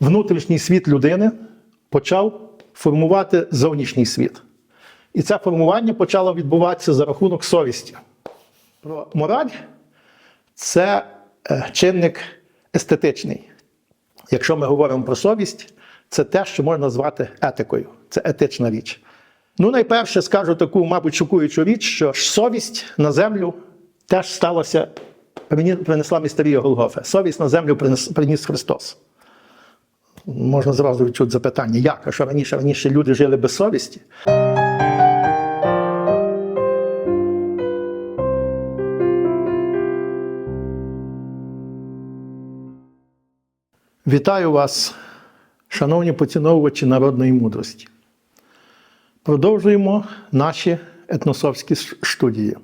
внутрішній світ людини почав формувати зовнішній світ. І це формування почало відбуватися за рахунок совісті. Про мораль це е, чинник естетичний. Якщо ми говоримо про совість, це те, що можна назвати етикою. Це етична річ. Ну, найперше скажу таку, мабуть, шокуючу річ, що совість на землю теж сталося, принесла містерія Голгофе. Совість на землю приніс Христос. Можна зразу відчути запитання, як? А що раніше раніше люди жили без совісті? Вітаю вас, шановні поціновувачі народної мудрості. Продовжуємо наші етносовські студії.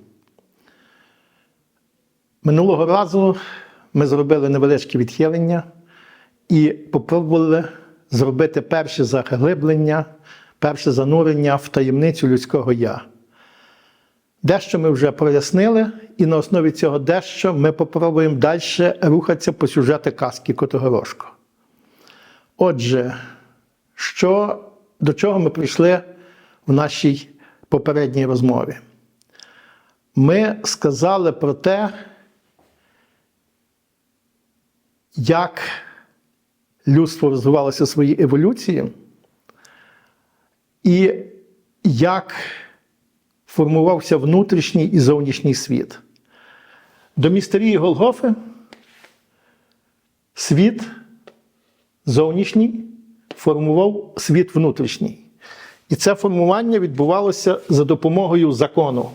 Минулого разу ми зробили невеличке відхилення і попробували зробити перше заглиблення, перше занурення в таємницю людського я. Дещо ми вже прояснили, і на основі цього дещо ми попробуємо далі рухатися по сюжету казки Котогорошко. Отже, що, до чого ми прийшли в нашій попередній розмові? Ми сказали про те, як людство розвивалося в своїй еволюції, і як формувався внутрішній і зовнішній світ. До містерії Голгофи світ зовнішній формував світ внутрішній. І це формування відбувалося за допомогою закону.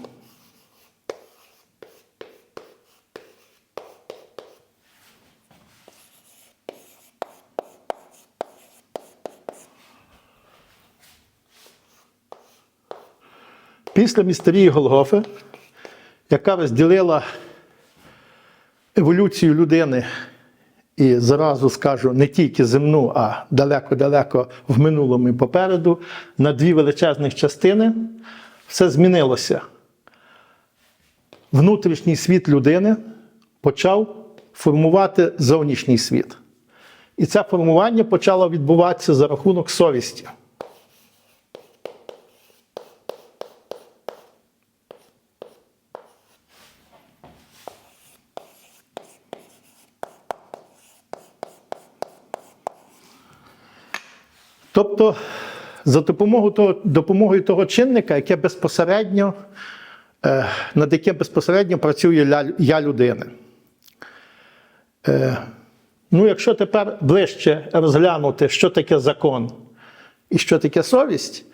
Після містерії Голгофи, яка розділила еволюцію людини, і зразу скажу не тільки земну, а далеко-далеко в минулому і попереду, на дві величезних частини, все змінилося. Внутрішній світ людини почав формувати зовнішній світ. І це формування почало відбуватися за рахунок совісті. Тобто, за допомогою того, допомогою того чинника, яке безпосередньо, е, над яким безпосередньо працює я людини. Е, ну, якщо тепер ближче розглянути, що таке закон і що таке совість,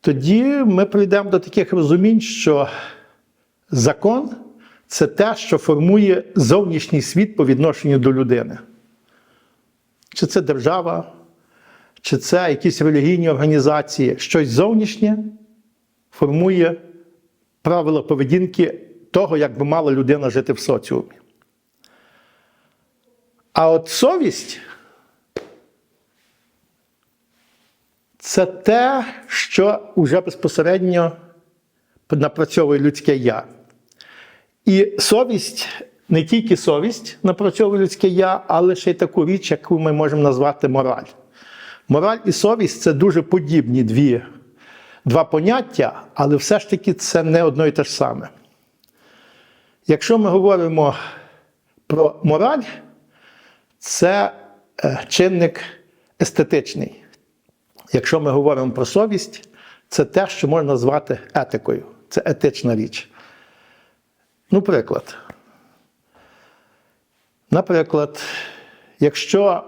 тоді ми прийдемо до таких розумінь, що закон це те, що формує зовнішній світ по відношенню до людини. Чи це держава, чи це якісь релігійні організації, щось зовнішнє формує правила поведінки того, як би мала людина жити в соціумі. А от совість це те, що вже безпосередньо напрацьовує людське я. І совість, не тільки совість напрацьовує людське я, але ще й таку річ, яку ми можемо назвати мораль. Мораль і совість це дуже подібні дві, два поняття, але все ж таки це не одно і те ж саме. Якщо ми говоримо про мораль, це е, чинник естетичний. Якщо ми говоримо про совість, це те, що можна назвати етикою. Це етична річ. Ну, приклад. Наприклад, якщо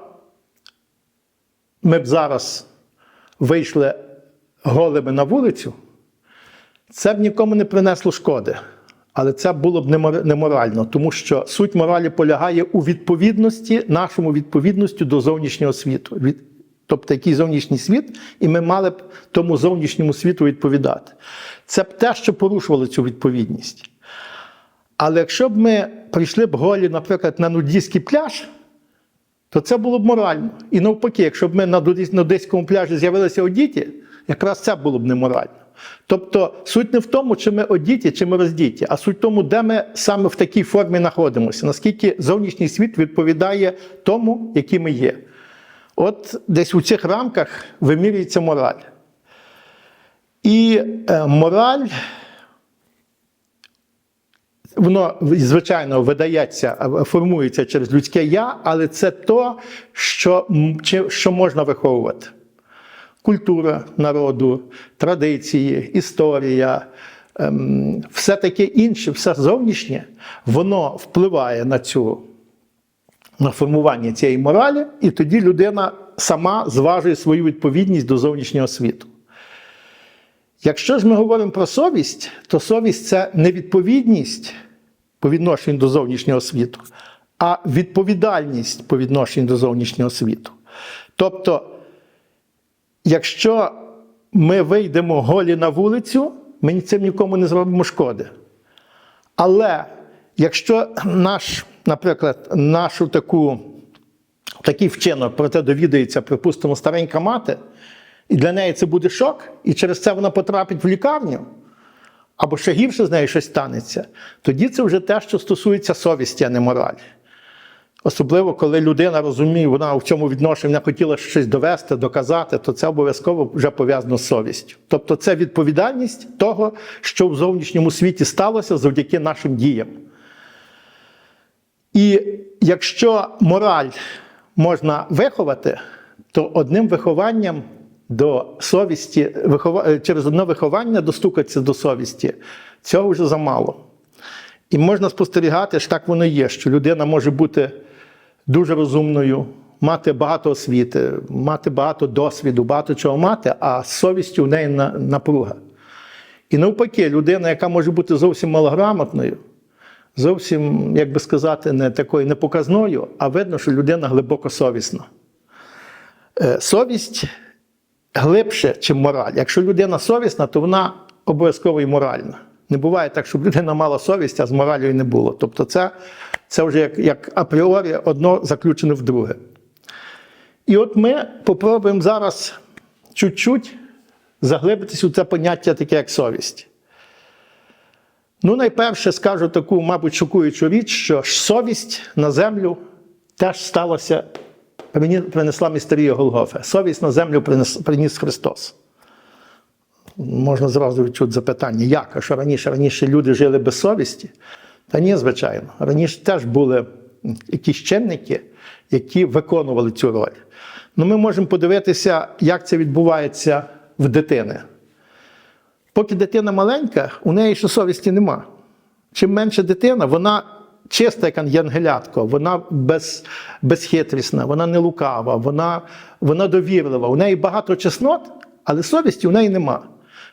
ми б зараз вийшли голими на вулицю, це б нікому не принесло шкоди. Але це було б неморально, тому що суть моралі полягає у відповідності, нашому відповідності до зовнішнього світу. Тобто, який зовнішній світ, і ми мали б тому зовнішньому світу відповідати. Це б те, що порушувало цю відповідність. Але якщо б ми прийшли б голі, наприклад, на нудійський пляж, то це було б морально. І навпаки, якщо б ми на нудистському пляжі з'явилися одіті, якраз це було б неморально. Тобто суть не в тому, чи ми одіті, чи ми роздіті, а суть в тому, де ми саме в такій формі знаходимося, наскільки зовнішній світ відповідає тому, які ми є. От десь у цих рамках вимірюється мораль. І е, мораль, воно, звичайно, видається, е, формується через людське я, але це то, що, що можна виховувати. Культура народу, традиції, історія, ем, все таке інше, все зовнішнє, воно впливає на цю на формування цієї моралі, і тоді людина сама зважує свою відповідність до зовнішнього світу. Якщо ж ми говоримо про совість, то совість це не відповідність по відношенню до зовнішнього світу, а відповідальність по відношенню до зовнішнього світу. Тобто, якщо ми вийдемо голі на вулицю, ми цим нікому не зробимо шкоди. Але якщо наш, наприклад, нашу таку, такий вчинок про те довідається, припустимо, старенька мати, і для неї це буде шок, і через це вона потрапить в лікарню, або ще гірше з нею щось станеться, тоді це вже те, що стосується совісті, а не моралі. Особливо, коли людина розуміє, вона в цьому відношенні вона хотіла щось довести, доказати, то це обов'язково вже пов'язано з совістю. Тобто це відповідальність того, що в зовнішньому світі сталося завдяки нашим діям. І якщо мораль можна виховати, то одним вихованням до совісті, е, через одне виховання достукатися до совісті, цього вже замало. І можна спостерігати, що так воно є, що людина може бути дуже розумною, мати багато освіти, мати багато досвіду, багато чого мати, а з совістю в неї напруга. І навпаки, людина, яка може бути зовсім малограмотною, зовсім, як би сказати, не такою непоказною, а видно, що людина глибоко совісна. Е, Совість глибше, ніж мораль. Якщо людина совісна, то вона обов'язково і моральна. Не буває так, щоб людина мала совість, а з моралю і не було. Тобто, це, це вже як, як апріорі одно заключене в друге. І от ми попробуємо зараз чуть-чуть заглибитись у це поняття таке, як совість. Ну, найперше скажу таку, мабуть, шокуючу річ, що совість на землю теж принесла містерія Голгофе. Совість на землю принес, приніс Христос. Можна зразу відчути запитання, як? А що раніше? Раніше люди жили без совісті? Та ні, звичайно. Раніше теж були якісь чинники, які виконували цю роль. Ну, ми можемо подивитися, як це відбувається в дитини. Поки дитина маленька, у неї ще совісті нема. Чим менше дитина, вона чиста, як ангелятко, вона без, безхитрісна, вона не лукава, вона, вона довірлива. У неї багато чеснот, але совісті у неї нема.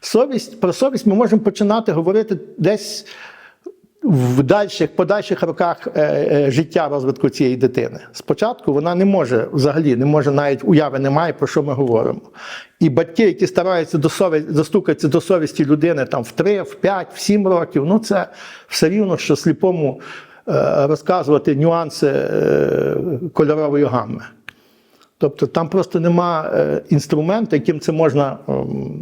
Совість, про совість ми можемо починати говорити десь в дальших, подальших роках е, е, життя розвитку цієї дитини. Спочатку вона не може взагалі, не може навіть уяви немає, про що ми говоримо. І батьки, які стараються до сові... достукатися до совісті людини там в 3, в 5, в 7 років, ну це все рівно, що сліпому розказувати нюанси е, кольорової гамми. Тобто там просто нема е, інструменту, яким це можна, е,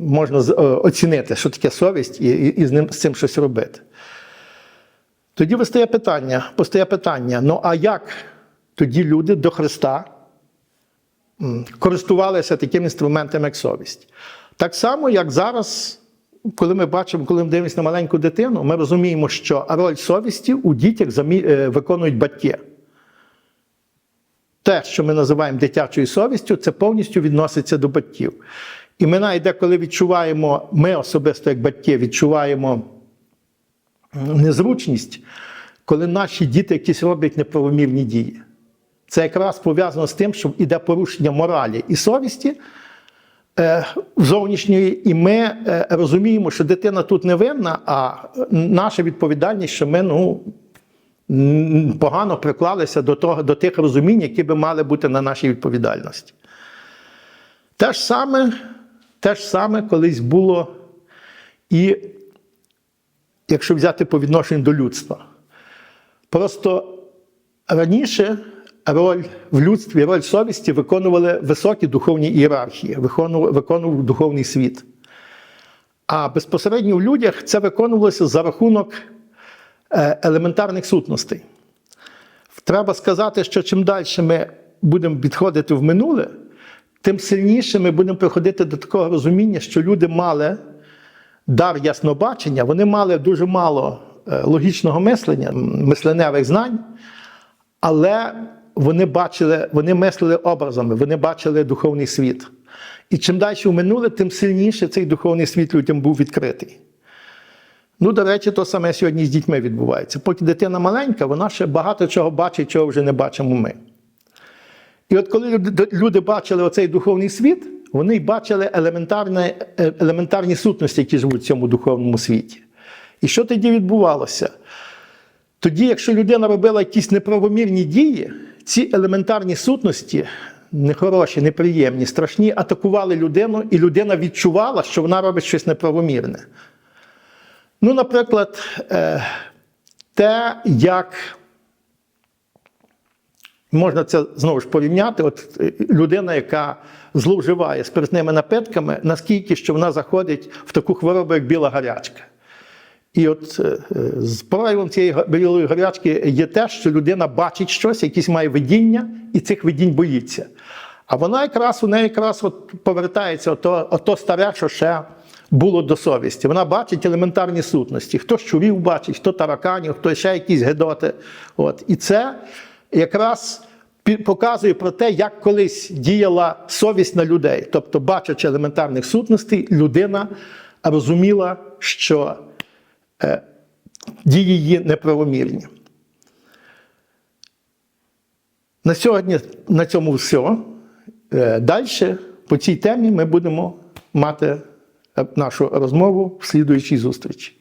можна е, оцінити, що таке совість, і, і, з ним з цим щось робити. Тоді постає питання, постає питання: ну а як тоді люди до Христа користувалися таким інструментом, як совість? Так само, як зараз, коли ми бачимо, коли ми дивимося на маленьку дитину, ми розуміємо, що роль совісті у дітях е, виконують батьки. Те, що ми називаємо дитячою совістю, це повністю відноситься до батьків. І ми навіть деколи відчуваємо, ми особисто як батьки відчуваємо незручність, коли наші діти якісь роблять неправомірні дії. Це якраз пов'язано з тим, що йде порушення моралі і совісті зовнішньої, і ми е, розуміємо, що дитина тут не винна, а наша відповідальність, що ми ну, погано приклалися до, того, до тих розумінь, які би мали бути на нашій відповідальності. Те ж саме, те ж саме колись було і якщо взяти по відношенню до людства. Просто раніше роль в людстві, роль совісті виконували високі духовні ієрархії, виконував, духовний світ. А безпосередньо в людях це виконувалося за рахунок е, елементарних сутностей. Треба сказати, що чим далі ми будемо відходити в минуле, тим сильніше ми будемо приходити до такого розуміння, що люди мали дар яснобачення, вони мали дуже мало е, логічного мислення, мисленевих знань, але вони бачили, вони мислили образами, вони бачили духовний світ. І чим далі в минуле, тим сильніше цей духовний світ людям був відкритий. Ну, до речі, то саме сьогодні з дітьми відбувається. Поки дитина маленька, вона ще багато чого бачить, чого вже не бачимо ми. І от коли люди, бачили оцей духовний світ, вони бачили елементарні, е, елементарні сутності, які живуть в цьому духовному світі. І що тоді відбувалося? Тоді, якщо людина робила якісь неправомірні дії, ці елементарні сутності, нехороші, неприємні, страшні, атакували людину, і людина відчувала, що вона робить щось неправомірне. Ну, наприклад, е, те, як можна це знову ж порівняти, от е, людина, яка зловживає спиртними напитками, наскільки що вона заходить в таку хворобу, як біла гарячка. І от е, з проявом цієї білої гарячки є те, що людина бачить щось, якісь має видіння, і цих видінь боїться. А вона якраз у неї якраз от повертається ото, ото старе, що ще було до совісті. Вона бачить елементарні сутності. Хто щурів бачить, хто тараканів, хто ще якісь гедоти. От. І це якраз показує про те, як колись діяла совість на людей. Тобто, бачачи елементарних сутностей, людина розуміла, що дії її неправомірні. На сьогодні на цьому все. Далі по цій темі ми будемо мати е, нашу розмову в слідуючій зустрічі.